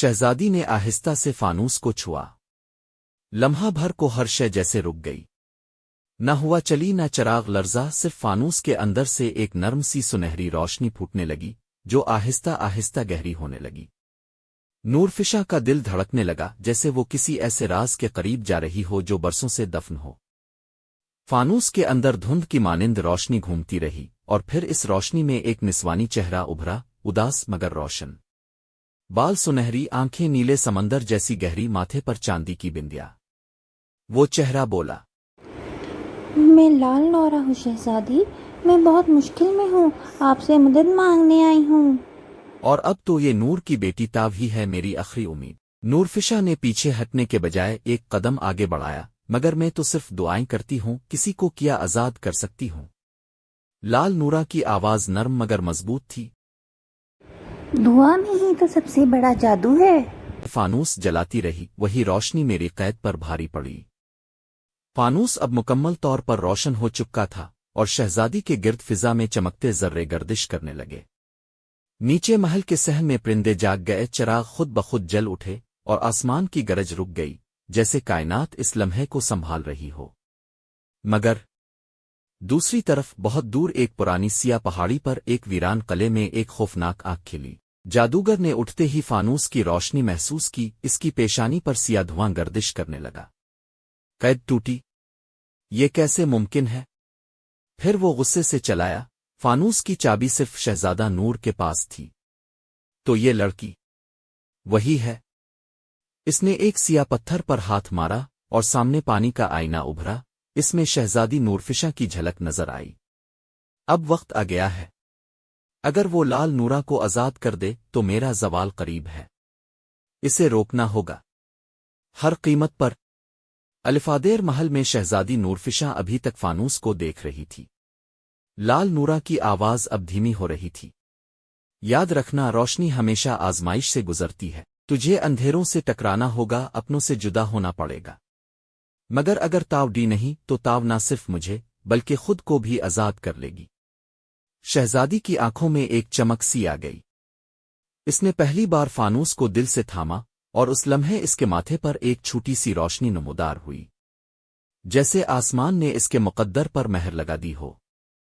शहजादी ने आहिस्ता से फानूस को छुआ। लम्हा भर को हर शय जैसे रुक गई। न हुआ चली, न चराग लर्जा, सिर्फ़ फानूस के अंदर से एक नर्म सी सुनहरी रोशनी फूटने लगी, जो आहिस्ता आहिस्ता गहरी होने लगी। नूरफिशा का दिल धड़कने लगा, जैसे वो किसी ऐसे राज के करीब जा रही हो जो बरसों से दफन हो। फानूस के अंदर धुंध की मानिंद रोशनी घूमती रही, और फिर इस रोशनी में एक निस्वानी चेहरा उभरा, उदास मगर रोशन। बाल सुनहरी आँखें नीले समंदर जैसी गहरी माथे पर चांदी की बिंदिया। वो चेहरा बोला मैं लाल नौरा हूँ शहजादी। मैं बहुत मुश्किल में हूँ। आपसे मदद मांगने आई हूँ। और अब तो ये नूर की बेटी ताव ही है मेरी आखिरी उम्मीद। नूरफिशा ने पीछे हटने के बजाय एक कदम आगे बढ़ाया मगर मैं तो सिर्फ़ दुआएँ करती हूँ किसी को किया आज़ाद कर सकती हूँ। लाल नूरा की आवाज़ नरम मगर मज़बूत थी। दुआ में ही तो सबसे बड़ा जादू है। फानूस जलाती रही, वही रोशनी मेरी कैद पर भारी पड़ी। फानूस अब मुकम्मल तौर पर रोशन हो चुका था, और शहजादी के गिर्द फिजा में चमकते जर्रे गर्दिश करने लगे। नीचे महल के सहन में परिंदे जाग गए, चराग खुद ब खुद जल उठे, और आसमान की गरज रुक गई, जैसे कायनात इस लम्हे को संभाल रही हो। मगर दूसरी तरफ़, बहुत दूर एक पुरानी सिया पहाड़ी पर एक वीरान कले में एक खौफनाक आग खिली। जादूगर ने उठते ही फानूस की रोशनी महसूस की, इसकी पेशानी पर सिया धुआँ गर्दिश करने लगा। कैद टूटी। ये कैसे मुमकिन है? फिर वो गुस्से से चलाया। फानूस की चाबी सिर्फ़ शहजादा नूर के पास थी। तो ये लड़की। वही है। इसने एक सिया पत्थर पर हाथ मारा और सामने पानी का आईना उभरा। इसमें शहजादी नूरफिशा की झलक नज़र आई। अब वक्त आ गया है। अगर वो लाल नूरा को आज़ाद कर दे तो मेरा जवाल करीब है। इसे रोकना होगा। हर कीमत पर। अलिफादेर महल में शहजादी नूरफिशा अभी तक फानूस को देख रही थी। लाल नूरा की आवाज़ अब धीमी हो रही थी। याद रखना, रोशनी हमेशा आजमाइश से गुजरती है। तुझे अंधेरों से टकराना होगा, अपनों से जुदा होना पड़ेगा। मगर अगर ताव डी नहीं तो ताव ना सिर्फ़ मुझे, बल्कि खुद को भी आज़ाद कर लेगी। शहजादी की आँखों में एक चमक सी आ गई। इसने पहली बार फानूस को दिल से थामा, और उस लम्हे इसके माथे पर एक छोटी सी रोशनी नमोदार हुई। जैसे आसमान ने इसके मुकद्दर पर महर लगा दी हो।